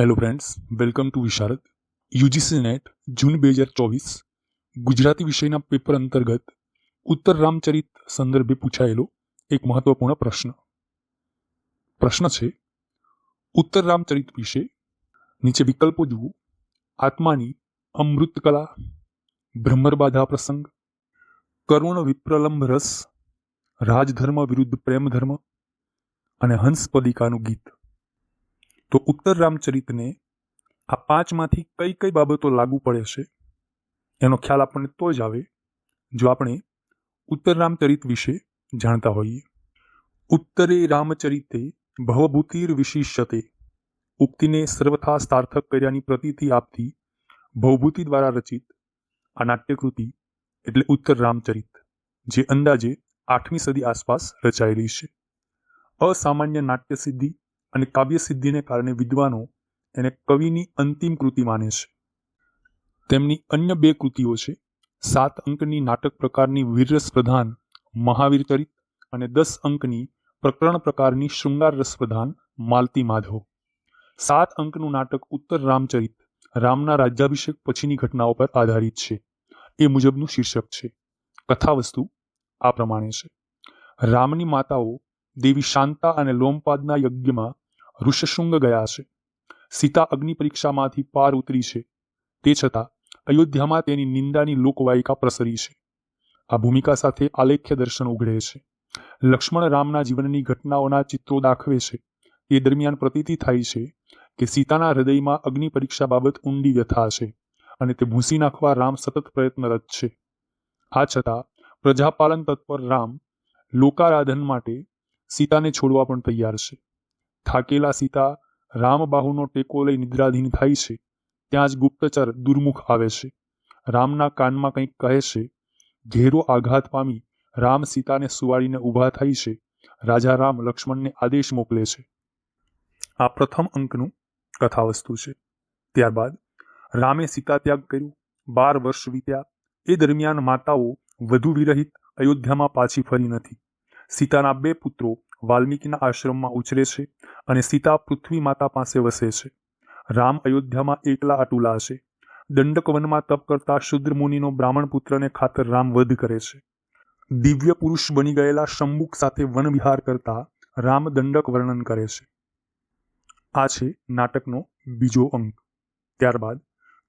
Hello friends welcome to Visharad UGC NET June બે હજાર ચોવીસ ગુજરાતી વિષયના પેપર અંતર્ગત ઉત્તર રામચરિત સંદર્ભે પૂછાયેલો એક મહત્વપૂર્ણ પ્રશ્ન. પ્રશ્ન છે, ઉત્તર રામચરિત વિશે નીચે વિકલ્પો જુઓ. આત્માની અમૃત કલા બ્રહ્મરબાધા પ્રસંગ, કરુણ વિપ્રલંબ રસ, રાજધર્મ વિરુદ્ધ પ્રેમ ધર્મ અને હંસપદિકાનું ગીત. તો ઉત્તર રામચરિતને આ પાંચમાંથી કઈ કઈ બાબતો લાગુ પડે છે, એનો ખ્યાલ આપણને તો જ આવે, જો આપણે ઉત્તર રામચરિત વિશે જાણતા હોઈએ. ઉત્તરે રામચરિતે ભવભૂતિર વિશિષ્યતે ઉક્તિને સર્વથા સાર્થક કર્યાની પ્રતીતિ આપતી ભવભૂતિ દ્વારા રચિત આ નાટ્યકૃતિ એટલે ઉત્તર રામચરિત, જે અંદાજે આઠમી સદી આસપાસ રચાયેલી છે. અસામાન્ય નાટ્ય સિદ્ધિ અને કાવ્યસિદ્ધિને કારણે વિદ્વાનો એને કવિની અંતિમ કૃતિ માને છે. તેમની અન્ય બે કૃતિઓ છે, સાત અંકની નાટક પ્રકારની વીરરસ પ્રધાન મહાવીર ચરિત અને દસ અંકની પ્રકરણ પ્રકારની શૃંગાર રસ પ્રધાન માલતી માધવ. સાત અંકનું નાટક ઉત્તર રામચરિત, રામના રાજ્યાભિષેક પછીની ઘટનાઓ પર આધારિત છે. એ મુજબનું શીર્ષક છે. કથાવસ્તુ આ પ્રમાણે છે. રામની માતાઓ દેવી શાંતા અને લોમપાદના યજ્ઞમાં ઋષશૃંગ ગયા છે. સીતા અગ્નિ પરીક્ષામાંથી પાર ઉતરી છે. તે છતાં અયોધ્યામાં તેની નિંદાની લોકવાયિકા પ્રસરી છે. આ ભૂમિકા સાથે આલેખ્ય દર્શન ઉઘડે છે. લક્ષ્મણ રામના જીવનની ઘટનાઓના ચિત્રો દાખવે છે. એ દરમિયાન પ્રતીતિ થાય છે કે સીતાના હૃદયમાં અગ્નિ પરીક્ષા બાબત ઊંડી વ્યથા છે અને તે ભૂંસી નાખવા રામ સતત પ્રયત્નરત છે. આ છતાં પ્રજાપાલન તત્પર રામ લોકારાધન માટે સીતાને છોડવા પણ તૈયાર છે. થાકેલા સીતા રામબાહુનો ટેકો લઈ નિદ્રાધીન થાય છે. ત્યાં જ ગુપ્તચર દુર્મુખ આવે છે. રામના કાનમાં કંઈક કહે છે. ઘેરો આઘાત પામી રામ સીતાને સુવાડીને ઊભા થાય છે. રાજા રામ લક્ષ્મણને આદેશ મોકલે છે. આ પ્રથમ અંકનું કથાવસ્તુ છે. ત્યારબાદ રામે સીતા ત્યાગ કર્યું. બાર વર્ષ વીત્યા. એ દરમિયાન માતાઓ વધુ વિરહિત અયોધ્યામાં પાછી ફરી નથી. સીતાના બે પુત્રો વાલ્મીકીના આશ્રમમાં ઉછરે છે અને સીતા પૃથ્વી માતા પાસે વસે છે. રામ અયોધ્યામાં એકલા અટુલા છે. દંડક વનમાં તપ કરતા શુદ્ર મુનિનો બ્રાહ્મણ પુત્રને ખાતર રામ વધ કરે છે. દિવ્ય પુરુષ બની ગયેલા શંબુક સાથે વન વિહાર કરતા રામ દંડક વર્ણન કરે છે. આ છે નાટકનો બીજો અંક. ત્યારબાદ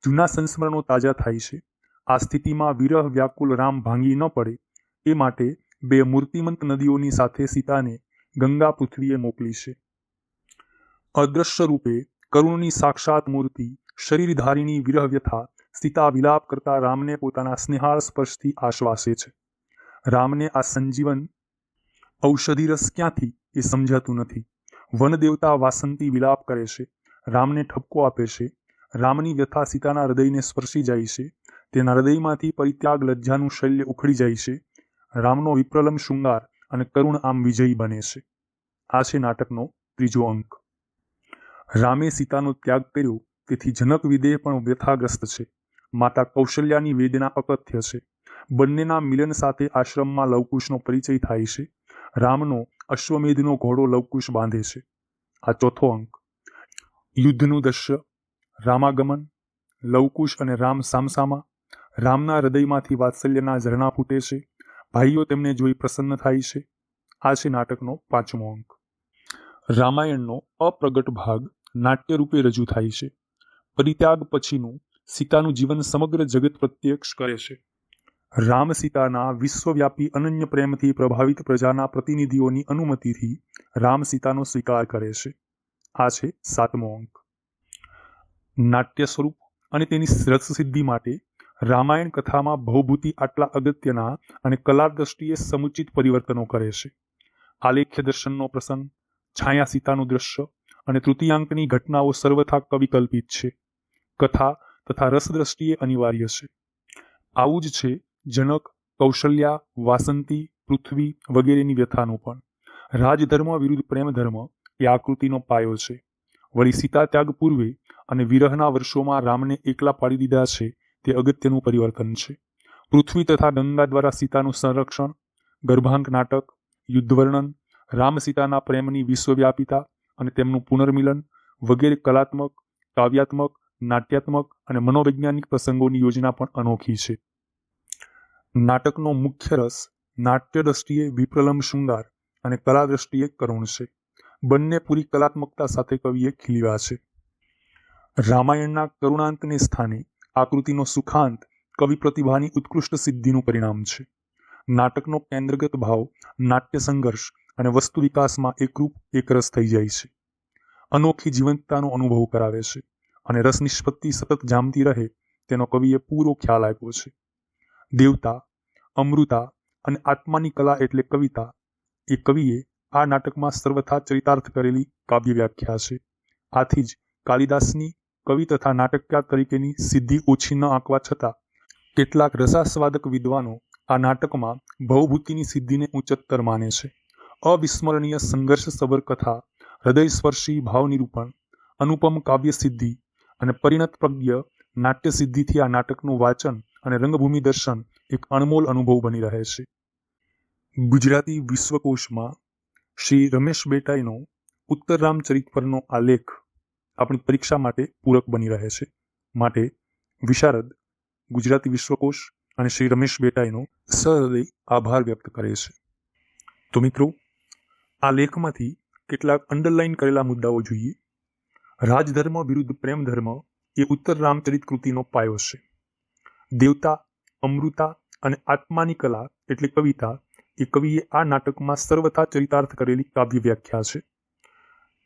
જૂના સંસ્મરણો તાજા થાય છે. આ સ્થિતિમાં વિરહ વ્યાકુલ રામ ભાંગી ન પડે. એ માટે બે મૂર્તિમંત નદીઓની સાથે સીતાને ગંગા પૃથ્વીએ મોકલી છે. અદ્રશ્ય રૂપે કરુણની સાક્ષાત મૂર્તિ, શરીરધારીની વિરહ વ્યથા સીતા વિલાપ કરતા રામને પોતાના સ્નેહાળ સ્પર્શથી આશ્વાસે છે. રામને આ સંજીવન ઔષધિ રસ ક્યાંથી એ સમજાતું નથી. વનદેવતા વાસંતી વિલાપ કરે છે. રામને ઠપકો આપે છે. રામની વ્યથા સીતાના હૃદયને સ્પર્શી જાય છે. તેના હૃદયમાંથી પરિત્યાગ લજ્જાનું શૈલ્ય ઉખડી જાય છે. રામનો વિપ્રલમ શૃંગાર અને કરુણ આમ વિજયી બને છે. આ છે નાટકનો ત્રીજો અંક. રામે સીતાનો ત્યાગ કર્યો, તેથી જનક વિદેહ પણ વ્યથાગ્રસ્ત છે. માતા કૌશલ્યાની વેદના અકથ્ય છે. બંનેના મિલન સાથે આશ્રમમાં લવકુશનો પરિચય થાય છે. રામનો અશ્વમેધનો ઘોડો લવકુશ બાંધે છે. આ ચોથો અંક. યુદ્ધનું દ્રશ્ય રામાગમન. લવકુશ અને રામ સામસામા. રામના હૃદયમાંથી વાત્સલ્યના ઝરણા ફૂટે છે. ભાઈઓ તેમને જોઈ પ્રસન્ન થાય છે. આ છે નાટકનો પાંચમો અંક. રામાયણનો અપ્રગટ ભાગ નાટ્ય રૂપે રજૂ થાય છે. પરિત્યાગ પછીનું સીતાનું જીવન સમગ્ર જગત પ્રત્યક્ષ કરે છે. રામ સીતાના વિશ્વવ્યાપી અનન્ય પ્રેમથી પ્રભાવિત પ્રજાના પ્રતિનિધિઓની અનુમતિથી રામ સીતાનો સ્વીકાર કરે છે. આ છે સાતમો અંક. નાટ્ય સ્વરૂપ અને તેની રસસિદ્ધિ માટે રામાયણ કથામાં ભવભૂતિ આટલા અગત્યના અને કલા દ્રષ્ટિએ સમુચિત પરિવર્તનો કરે છે. આલેખ્ય દર્શનનો પ્રસંગ, છાયા સીતાનું દ્રશ્ય અને તૃતીયાંકની ઘટનાઓ સર્વથા કવિકલ્પિત છે. કથા તથા રસ દ્રષ્ટિએ અનિવાર્ય છે. આવું જ છે જનક, કૌશલ્યા, વાસંતી, પૃથ્વી વગેરેની વ્યથાનું પણ. રાજધર્મ વિરુદ્ધ પ્રેમ ધર્મ એ આકૃતિનો પાયો છે. વળી સીતા ત્યાગ પૂર્વે અને વિરહના વર્ષોમાં રામને એકલા પાડી દીધા છે તે અગત્યનું પરિવર્તન છે. પૃથ્વી તથા ગંગા દ્વારા સીતાનું સંરક્ષણ, ગર્ભાંક નાટક, યુદ્ધવર્ણન, રામ સીતાના પ્રેમની વિશ્વવ્યાપિતા અને તેમનું પુનર્મિલન વગેરે કલાત્મક, કાવ્યાત્મક, નાટ્યાત્મક અને મનોવૈજ્ઞાનિક પ્રસંગોની યોજના પણ અનોખી છે. નાટકનો મુખ્ય રસ નાટ્ય દ્રષ્ટિએ વિપ્રલમ શૃંગાર અને કલા દ્રષ્ટિએ કરુણ છે. બંને પૂરી કલાત્મકતા સાથે કવિએ ખીલ્યા છે. રામાયણના કરુણાંતને સ્થાને આકૃતિનો સુખાંત કવિ પ્રતિભાની ઉત્કૃષ્ટ સિદ્ધિનું પરિણામ છે. નાટકનો કેન્દ્રગત ભાવ, નાટ્ય સંઘર્ષ અને વસ્તુ વિકાસમાં એકરૂપ, એકરસ થઈ જાય છે. અનોખી જીવંતતાનો અનુભવ કરાવે છે અને રસ નિષ્પત્તિ સતત જામતી રહે તેનો કવિએ પૂરો ખ્યાલ આપ્યો છે. દેવતા, અમૃતા અને આત્માની કલા એટલે કવિતા એ કવિએ આ નાટકમાં સર્વથા ચરિતાર્થ કરેલી કાવ્ય વ્યાખ્યા છે. આથી જ કાલિદાસની કવિ તથા નાટકકાર તરીકેની સિદ્ધિ ઓછી ન આંકવા છતાં કેટલાક રસાસ્વાદક વિદ્વાનો આ નાટકમાં ભવભૂતિની સિદ્ધિને ઉચ્ચતર માને છે. અવિસ્મરણીય સંઘર્ષ સબર કથા, હૃદયસ્પર્શી ભાવ નિરૂપણ અનુપમ કાવ્ય સિદ્ધિ અને પરિણત પ્રજ્ઞ નાટ્ય સિદ્ધિથી આ નાટકનું વાચન અને રંગભૂમિ દર્શન એક અણમોલ અનુભવ બની રહે છે. ગુજરાતી વિશ્વકોશમાં શ્રી રમેશ બેટાઈનો ઉત્તર રામચરિત પરનો આ લેખ આપણી પરીક્ષા માટે પૂરક બની રહે છે. માટે વિશારદ ગુજરાતી વિશ્વકોશ અને શ્રી રમેશ બેટાઈનો સહૃદય આભાર વ્યક્ત કરે છે. તો મિત્રો, આ લેખમાંથી કેટલાક અંડરલાઇન કરેલા મુદ્દાઓ જોઈએ. રાજધર્મ વિરુદ્ધ પ્રેમ ધર્મ એ ઉત્તર રામચરિત કૃતિનો પાયો છે. દેવતા, અમૃતા અને આત્માની કલા એટલે કવિતા એ કવિએ આ નાટકમાં સર્વથા ચરિતાર્થ કરેલી કાવ્ય વ્યાખ્યા છે.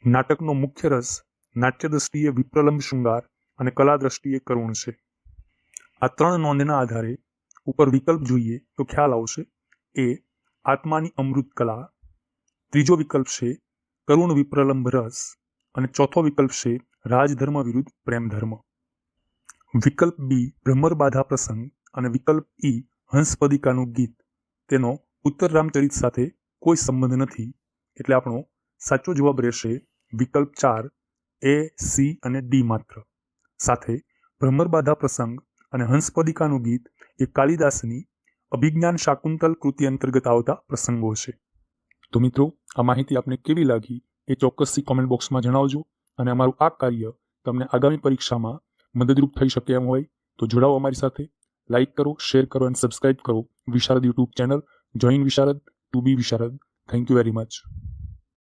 નાટકનો મુખ્ય રસ નાટ્ય દ્રષ્ટિએ વિપ્રલંબ શૃંગાર અને કલા દ્રષ્ટિએ કરુણ છે. આ ત્રણ નોંધના આધારે ઉપર વિકલ્પ જોઈએ તો ખ્યાલ આવશે. એ, આત્માની અમૃત કલા. ત્રીજો વિકલ્પ છે, કરુણ વિપ્રલંબ રસ. અને ચોથો વિકલ્પ છે, રાજધર્મ વિરુદ્ધ પ્રેમ ધર્મ વિકલ્પ બી ભ્રમર બાધા પ્રસંગ અને વિકલ્પ ઈ હંસપદિકાનું ગીત. તેનો ઉત્તર રામચરિત સાથે કોઈ સંબંધ નથી. એટલે આપણો સાચો જવાબ રહેશે વિકલ્પ ચાર એ સી અને ડી માત્ર. સાથે ભ્રમર બાધા પ્રસંગ અને હંસપદિકાનું ગીત એ કાલિદાસની અભિજ્ઞાન શાકુંતલ કૃતિ અંતર્ગત આવતા પ્રસંગો છે. તો મિત્રો, આ માહિતી આપને કેવી લાગી એ ચોક્કસથી કોમેન્ટ બોક્સમાં જણાવજો અને અમારું આ કાર્ય તમને આગામી પરીક્ષામાં મદદરૂપ થઈ શકે એમ હોય તો જોડાઓ અમારી સાથે. લાઇક કરો શેર કરો અને સબસ્ક્રાઇબ કરો Visharad YouTube channel join Visharad to be Visharad. Thank you very much